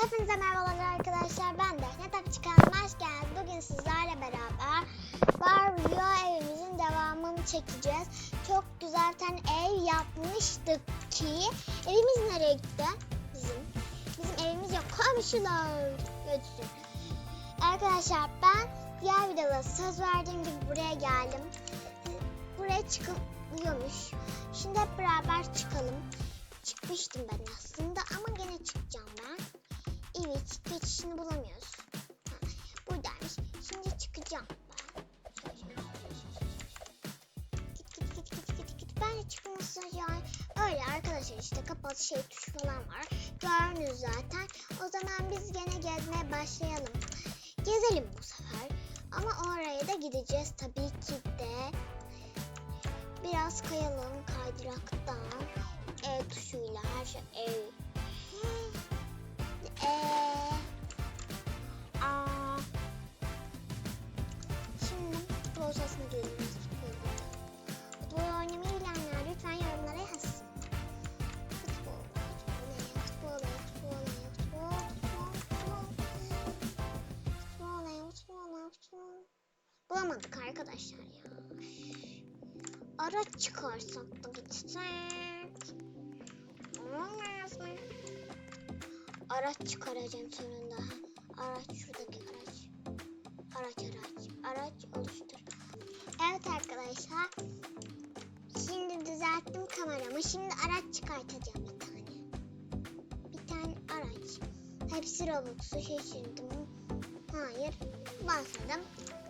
Hepinize merhabalar arkadaşlar. Ben de Netak Çıkan hoş. Bugün sizlerle beraber Barbie evimizin devamını çekeceğiz. Çok güzel tane ev yapmıştık ki evimiz nereye gitti? Bizim. Bizim evimiz yok. Komşular götürsün. Arkadaşlar ben diğer videoda söz verdiğim gibi buraya geldim. Buraya çıkılıyormuş. Şimdi hep beraber çıkalım. Çıkmıştım ben aslında ama gene çıkacağım ben. Evet geçişini bulamıyoruz. Ha, buradaymış. Şimdi çıkacağım ben. Git git git git git git. Ben de çıkması yani. Öyle arkadaşlar işte kapalı şey tuşu falan var. Gördünüz zaten. O zaman biz gene gezmeye başlayalım. Gezelim bu sefer. Ama oraya da gideceğiz tabii ki de. Biraz kayalım kaydıraktan. E tuşuyla her şey ev. Eee. Aa. Şimdi futbol gidelim. Nasıl futbol oynamayı bilenler lütfen yorumlara yazsın. Futbol, futbol? Futbol? Futbol? Futbol, futbol, futbol. Futbol? Futbol. Bulamadık arkadaşlar ya. Araç çıkarsak da gitsek. Olmaz mı? Araç çıkaracağım sonunda. Araç şuradaki araç. Araç araç. Araç oluştur. Evet arkadaşlar. Şimdi düzelttim kameramı. Şimdi araç çıkartacağım bir tane. Bir tane araç. Hepsi Robux'u şaşırdım. Hayır. Basmadım.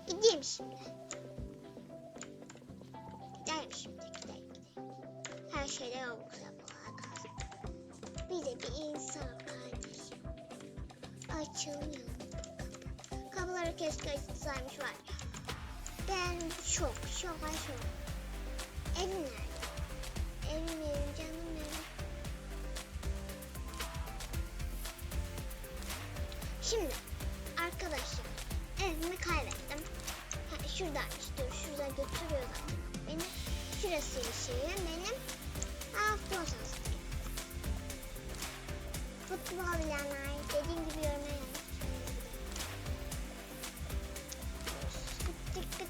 Gideyim şimdi. Gidelim şimdi. Gidelim gidelim. Her şeyde Robux arkadaşlar. Bir de bir insan kardeşim. Açılmıyor. Kapı. Kapıları keşke açılsaymış var. Ben çok çok çok. Evim nerede? Evim evim canım evim. Şimdi arkadaşlar evimi kaybettim. Ha, şuradaymış dur şurada götürüyor zaten. Benim şurası şeyim benim. Aa futbol sahası. Futbol bilenler dediğim gibi yorumlara yazın. Gittik gittik.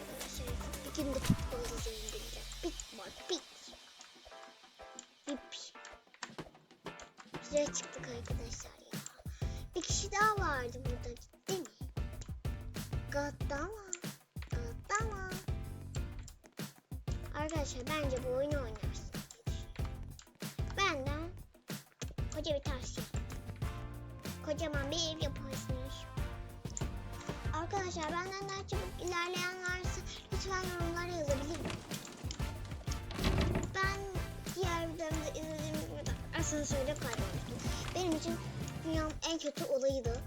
Arkadaşlar bir günde futbol izleyin diyeceğim. Pip. Şuraya çıktık arkadaşlar ya. Bir kişi daha vardı burada gitti mi? Gatta mı? Arkadaşlar bence bu oyunu oynarsın. Koca bir tavsiye. Kocaman bir ev yaparsınız. Arkadaşlar benden daha çabuk ilerleyen varsa lütfen yorumlara yazabilir mi? Ben diğer videomda izlediğimiz gibi asansörde kaybolmuştum. Benim için dünyanın en kötü olayıydı.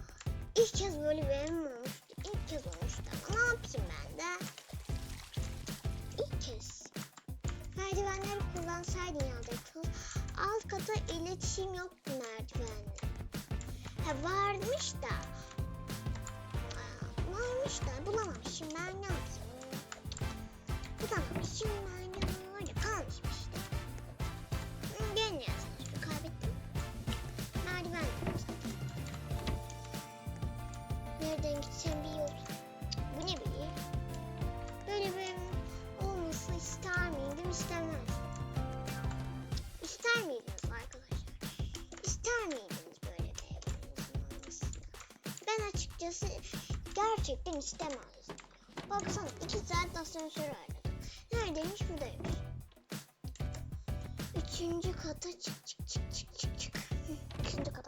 İlk kez böyle bir evim olmuştu. İlk kez olmuştu. Ama ne yapayım ben de? İlk kez. Merdivenleri kullansaydın ya da. Alt kata iletişim merdivenle. Ha varmış da. Varmış da bulamamışım ben ne yapayım? Bulamamışım ben açıkçası gerçekten istemezdim. Baksana iki saat asansör aradım. Neredeymiş buradaymış. Üçüncü kata çık çık çık çık çık çık. Üçüncü kata.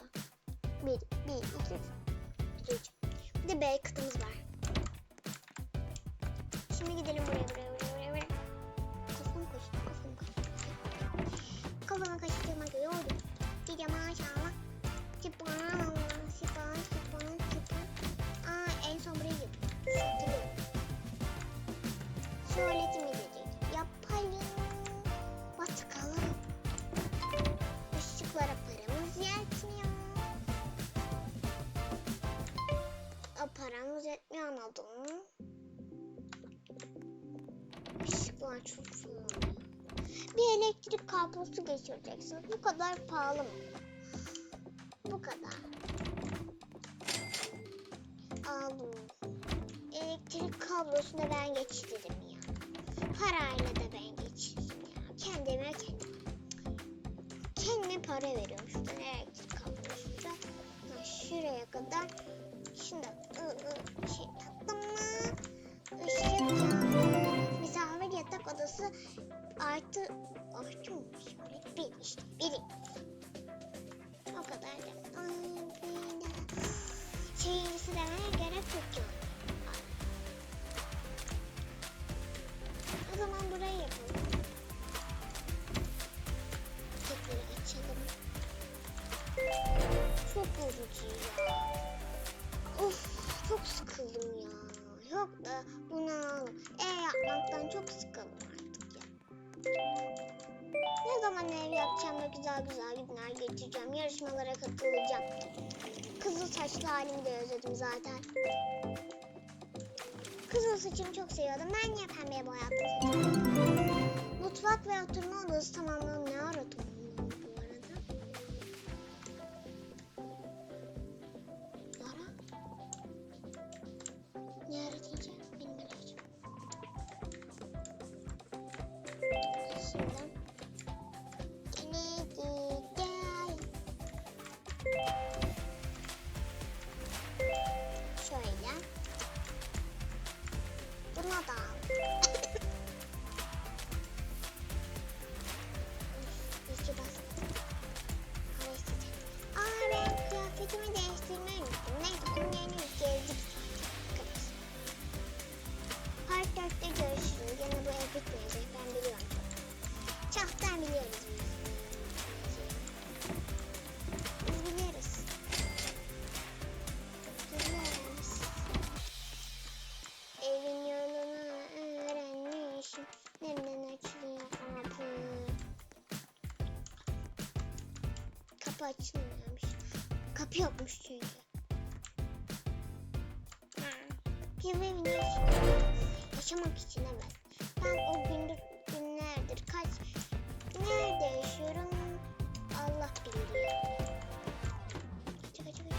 Kablosu geçireceksiniz. Bu kadar pahalı mı? Bu kadar. Artı mı? Şöyle bir işte biri. O kadar da. Ay, de. Şeyimizi demeye gerek yok ya. O zaman burayı yapalım. Tekrar açalım. Çok yorucu ya. Of çok sıkıldım ya. Yok da bunu alalım. E yapmaktan çok sıkıldım zaman ev yapacağım ve güzel güzel günler geçireceğim. Yarışmalara katılacağım. Kızıl saçlı halimi de özledim zaten. Kızıl saçımı çok seviyordum. Ben niye pembeye boyattım? Mutfak ve oturma odası tamamladım. Ne ara Kapı açılmıyormuş. Kapı yokmuş çünkü. Ha. Bir evin yaşıyor. Yaşamak için evet. Ben o gündür günlerdir kaç nerede yaşıyorum Allah bilir yani. Kaç kaç kaç.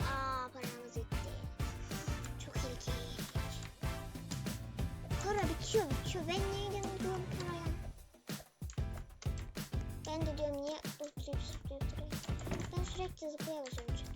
Aa paramız gitti. Çok ilginç. Para bitiyor bitiyor. Ben nereden Ben de diyorum niye zıplayıp zıplayıp duruyor. Ben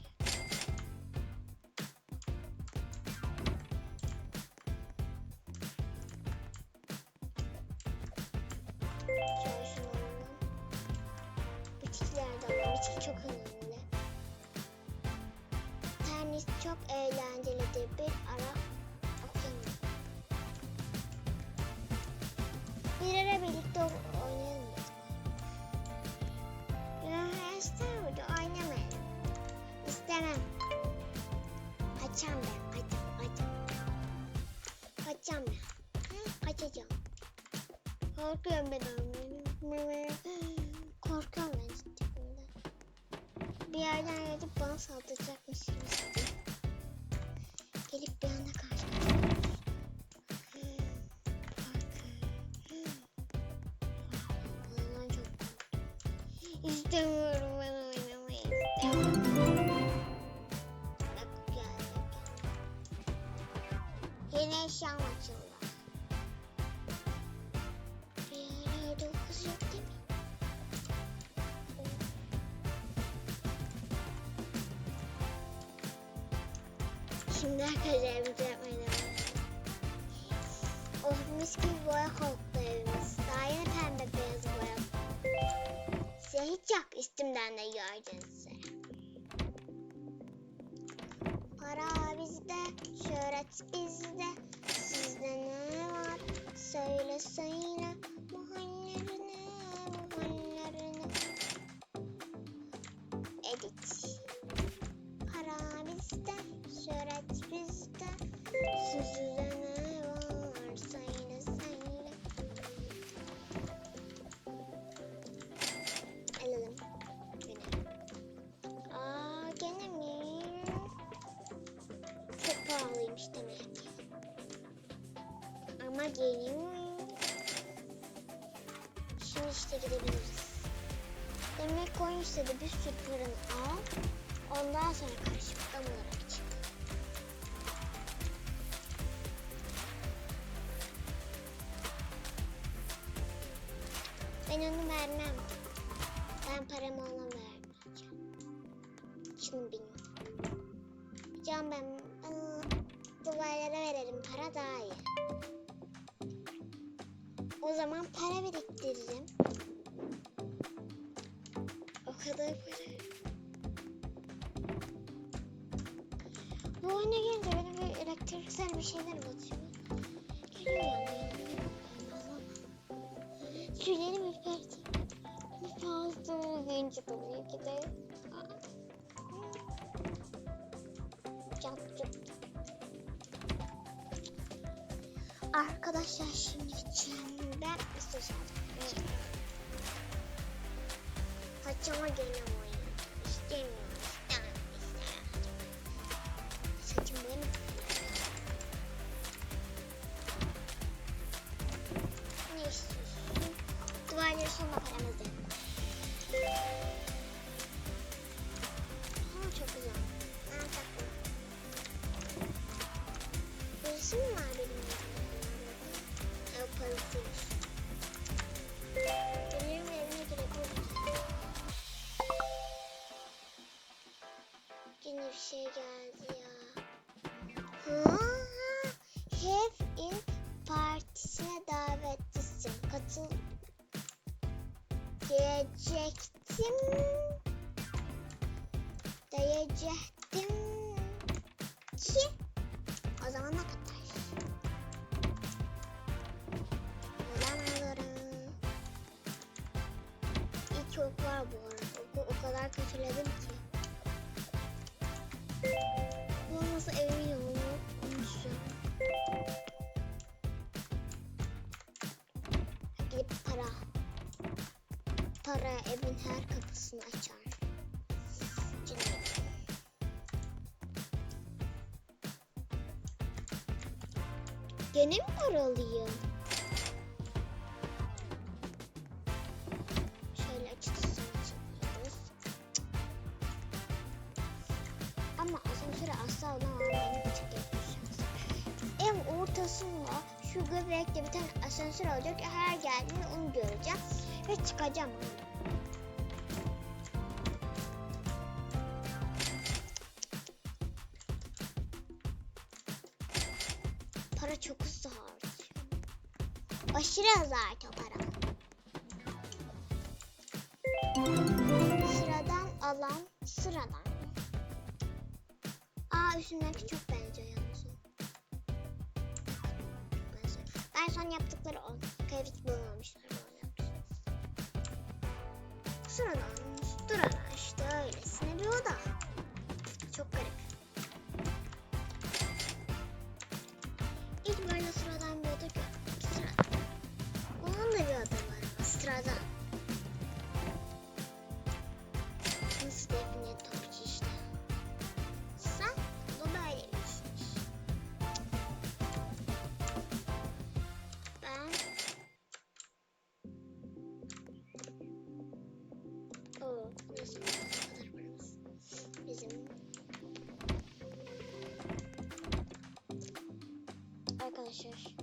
I'll do a. Şimdi bir şey yapmaya devam edelim. Oh mis gibi boya koktu evimiz. Daha yeni pembe beyaz boya. Size hiç yok üstümden de gördünüz. Para bizde, şöhret bizde. Sizde ne var? Söyle söyle. İşte gidebiliriz. Yemek koyun istedi bir sürü paranı al. Ondan sonra karşılıklı olarak çık. Ben onu vermem. Ben paramı ona vermeyeceğim. Şunu bilmiyorum. Can ben ıı, duvarlara verelim para daha iyi. O zaman para biriktiririm. Şeyler batıyor. Geliyor yani. Tüylerim. Fazla uzayınca tabii ki de. Arkadaşlar şimdi mesaj aldım. Saçıma gene oyun. İstemiyorum. Dojedzie Gene mi paralıyım? Şöyle açılıyoruz. Ama asansöre asla olan beni küçük yapmışsınız. En ortasında şu göbekte bir tane asansör olacak. Her geldiğinde onu göreceğim ve çıkacağım. Aşırı Bizim Arkadaşlar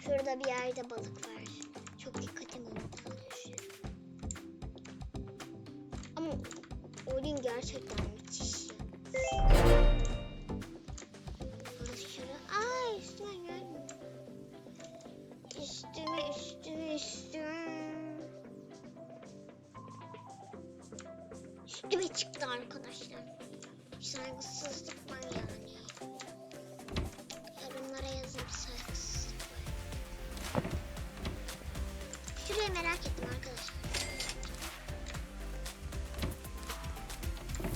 Şurada bir yerde balık var.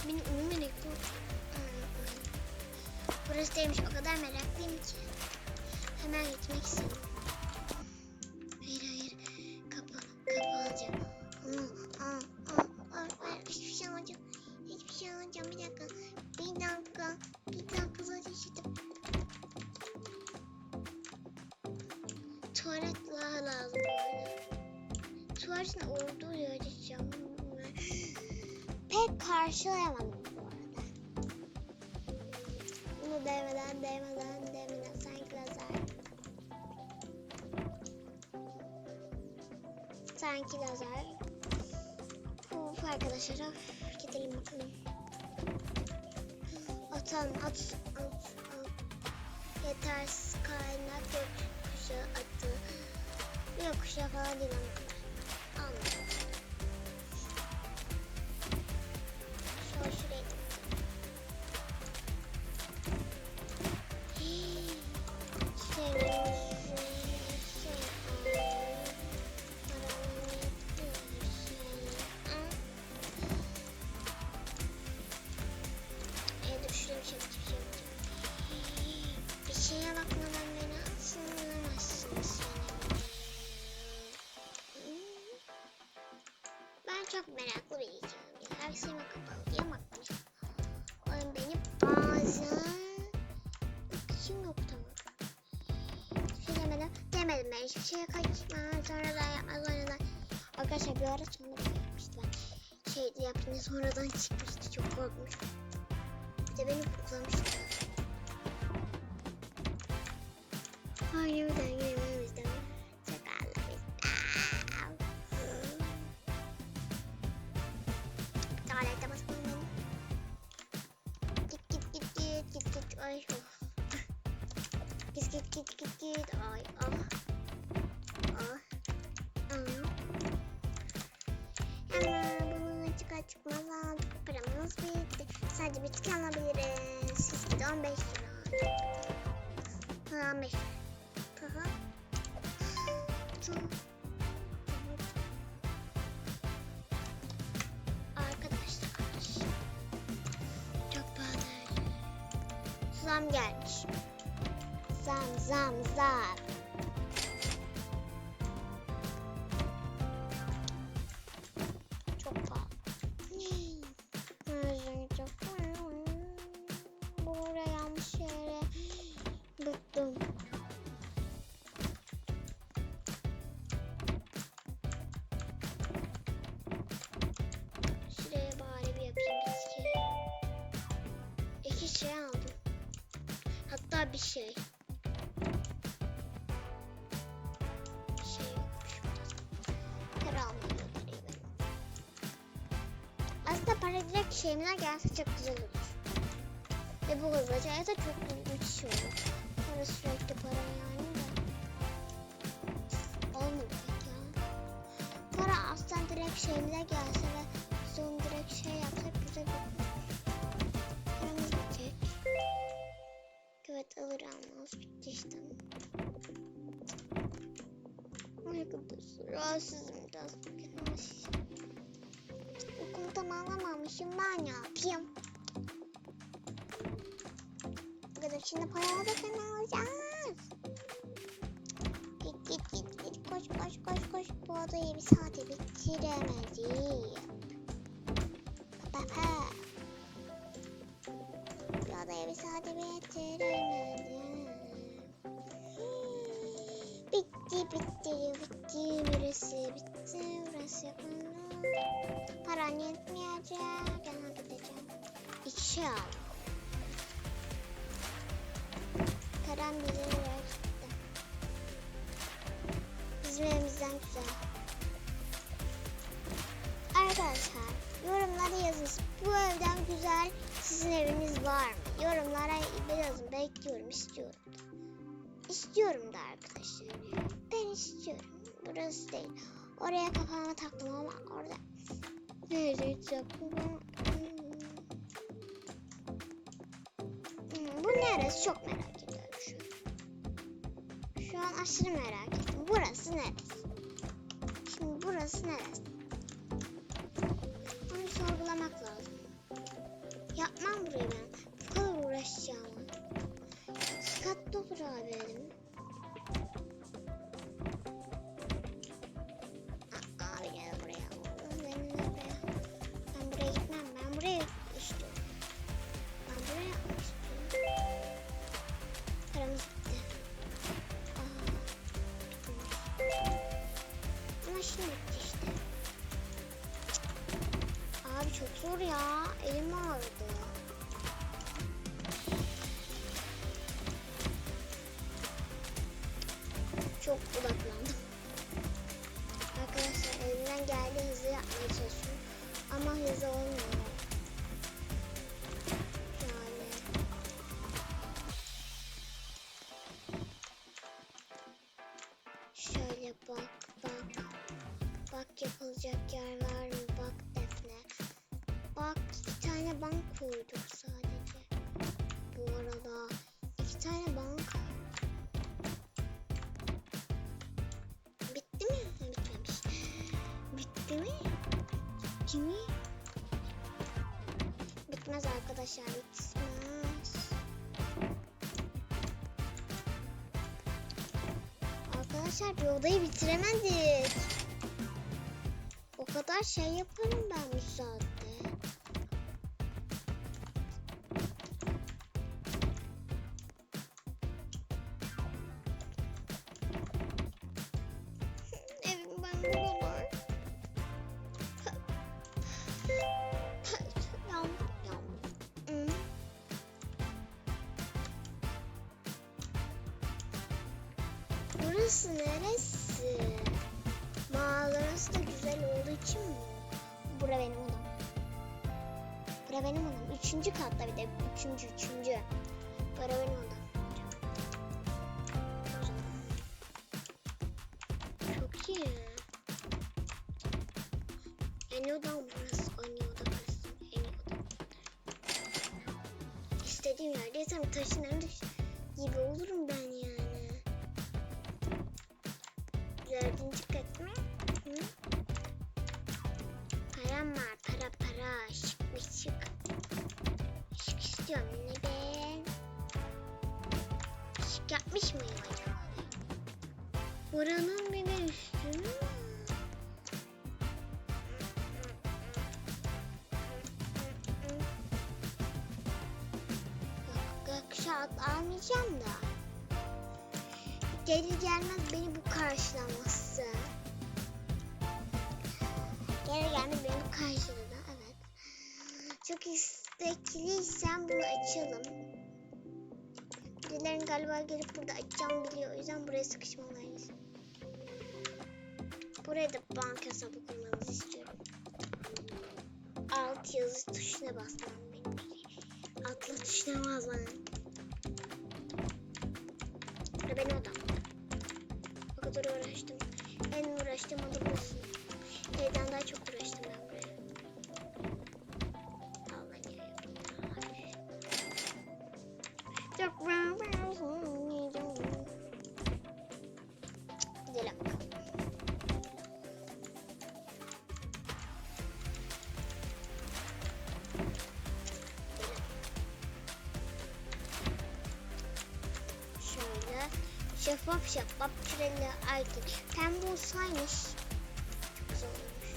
Benim ünlü melek bu. Burası değilmiş o kadar meraklıyım ki. Hemen gitmek istedim. Sanki lazer. Of arkadaşlar of. Gidelim bakalım. Atalım at, at, at. Yetersiz kaynak yokuşa atı. Yokuşa falan değil ama. Şeye kaçma. Sonradan yapma sonradan. Arkadaşlar bir ara sonradan yapmıştı ben. Şeydi yaptığında sonradan çıkmıştı. Çok korkmuştum. Bir de beni koklamıştı. Hayır daha giremem bizden. Çakallar bizden. Tuvalete basmayın beni. Git git git git git git. Ay oh. Git git git git git. Ay ah. Zam zam. Çok pahalı. Şey çok pahalı. Buraya yanlış yere bıktım. Şuraya bari bir yapayım bir şey. İki şey aldım. Hatta bir şey. Şeyimden gelse çok güzel olur. Ve bu hızlıca da çok müthiş olur. Para sürekli para yani de. Olmadı ya. Para aslında direkt şeyimize gelse ve son direkt şey yapsak güzel olur. Paramız bitecek. Evet alır almaz bitti işte. Arkadaşlar rahatsızım biraz bugün. Ay. Okulu tamamlamamışım ben ne yapayım? Arkadaşlar şimdi paramı da sen alacağız. Git git git git koş koş koş koş. Bu odayı bir saate bitiremedim. Papa. Bu odayı bir saate bitiremedim. Bitti bitti bitti burası bitti burası Paran yetmeyecek. Yana gideceğim. İki şey al. Param bize gitti. Bizim evimizden güzel. Arkadaşlar yorumlara yazın. Bu evden güzel sizin eviniz var mı? Yorumlara yazın. Bekliyorum istiyorum. İstiyorum da arkadaşlar. Ben istiyorum. Burası değil. Oraya kafama taktım ama orada taktım? Hmm, bu neresi çok merak ediyorum şu an. Şu an aşırı merak ettim. Burası neresi? Şimdi burası neresi? Onu sorgulamak lazım. Yapmam burayı ben. Bu kadar uğraşacağım. Katlı olur abi dedim. Bak yapılacak yer var mı? Bak Defne. Bak iki tane bank koyduk sadece. Bu arada iki tane bank. Bitti mi? Bitmemiş. Bitti mi? Bitti mi? Bitmez arkadaşlar. Bitmez. Arkadaşlar bir odayı bitiremedik. Kadar şey yaparım ben bu İyi oda burası. En iyi oda. İstediğim yerde yatarım. Taşınır gibi olurum ben yani. Dördüncü kat mı? Hı? Param var. Para para. Şık bir şık. Şık istiyorum. Ne ben? Şık yapmış mıyım acaba? Buranın istekliysen bunu açalım. Birilerin galiba gelip burada açacağımı biliyor. O yüzden buraya sıkışmalıyız. Buraya da banka hesabı kurmanızı istiyorum. Alt yazı tuşuna basmam benim. Atlı tuşuna basmam. Burada benim odam. O kadar uğraştım. En uğraştığım oda burası. Şeffaf şeffaf küreli aydın. Pembe olsaymış. Güzel olmuş.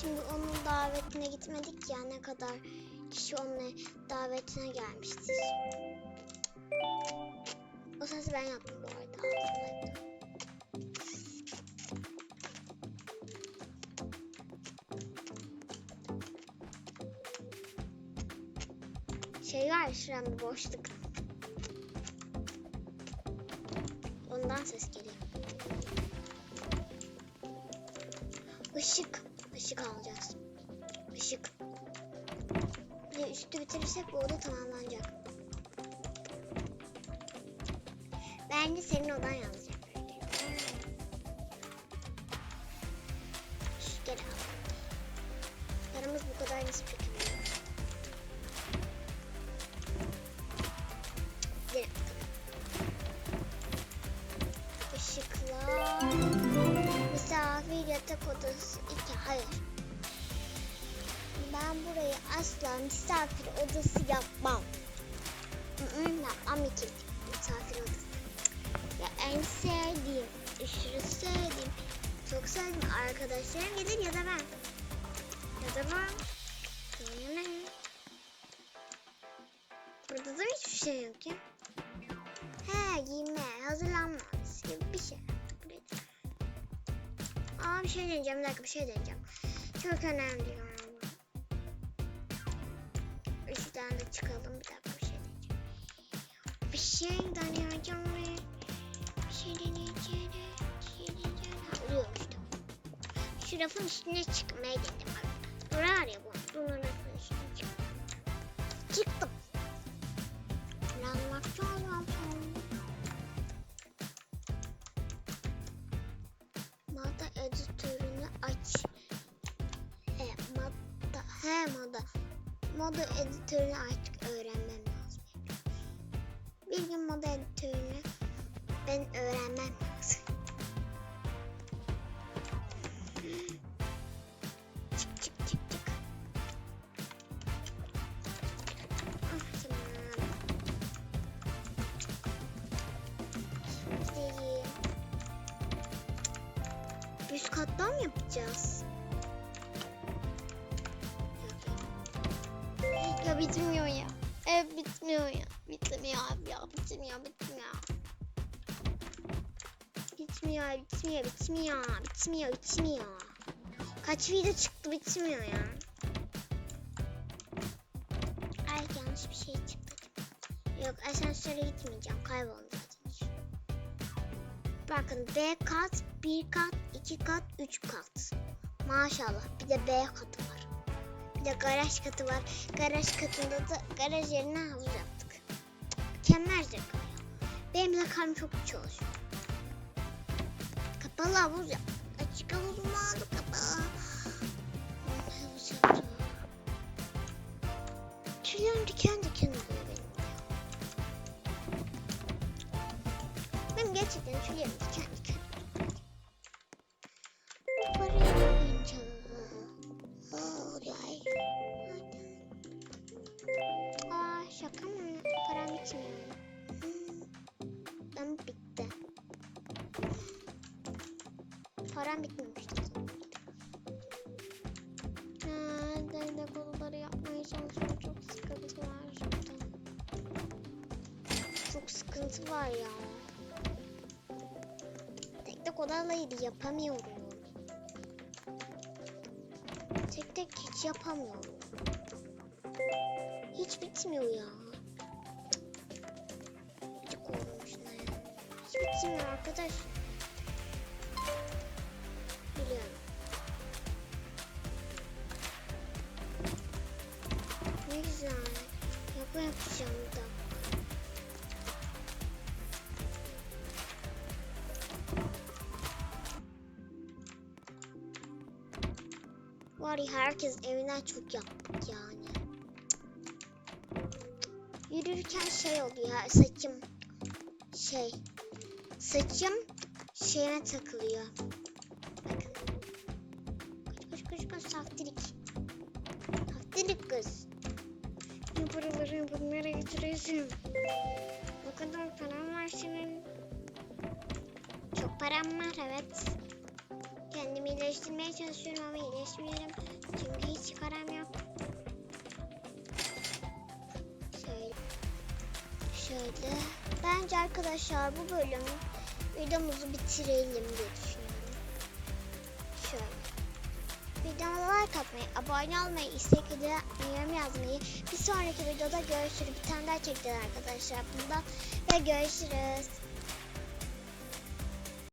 Şimdi onun davetine gitmedik ya ne kadar kişi onun davetine gelmiştir. O sesi ben yaptım bu arada. Şey var bir boşluk. Ondan ses geliyor. Işık. Işık alacağız. Işık. Bir üstü bitirirsek bu oda tamamlanacak. Bence senin odan yazacak. Misafir yatak odası iki. Hayır. Ben burayı asla misafir odası yapmam. Yapmam iki. Misafir odası. Ya en sevdiğim, aşırı sevdiğim, çok sevdiğim arkadaşlarım gelir ya da ben. Ya da ben. Burada da hiçbir şey yok ya. Aa bir şey deneyeceğim. Bir dakika bir şey deneyeceğim. Çok önemli galiba. Üçten de çıkalım. Bir dakika bir şey deneyeceğim. Bir şey deneyeceğim. Bir şey deneyeceğim. Bir şey deneyeceğim. Ha oluyormuş tamam. Şu rafın üstüne çıkmaya dedim. Bak. Durar ya bu. Bunun rafın üstüne çıktım. Çıktım. Moda editörünü artık öğrenmem lazım. Bir gün moda editörünü ben öğrenmem lazım. Bitmiyor, bitmiyor. Bitmiyor. Kaç video çıktı bitmiyor ya. Ay yanlış bir şey çıktı. Yok asansöre gitmeyeceğim. Kayboldu. Bakın B kat, 1 kat, 2 kat, 3 kat. Maşallah. Bir de B katı var. Bir de garaj katı var. Garaj katında da garaj yerine havuz yaptık. Mükemmel zeka. Benim zekam çok çalışıyor. Havuz yap. Param bitmemişti. Ha, delde konuları yapmaya çalışıyorum. Çok sıkıntı var şurada. Çok sıkıntı var ya. Tek tek odaları yapamıyorum. Tek tek hiç yapamıyorum. Hiç bitmiyor ya. Oldum şuna ya. Hiç bitmiyor arkadaş. Herkes evinden çok yaptık yani. Yürürken şey oldu ya saçım şey saçım şeyine takılıyor. Bakın. Koş koş koş koş saftirik. Saftirik kız. Bu paraları bunlara getiriyorsun. O kadar param var senin. Çok param var evet. Kendimi iyileştirmeye çalışıyorum ama iyileşmiyorum. Çünkü param yok. Şöyle. Şöyle. Bence arkadaşlar bu bölüm videomuzu bitirelim diye düşünüyorum. Şöyle. Videoma like atmayı, abone olmayı, istek video yorum yazmayı. Bir sonraki videoda görüşürüz. Bir tane daha çekeceğiz arkadaşlar bundan. Ve görüşürüz.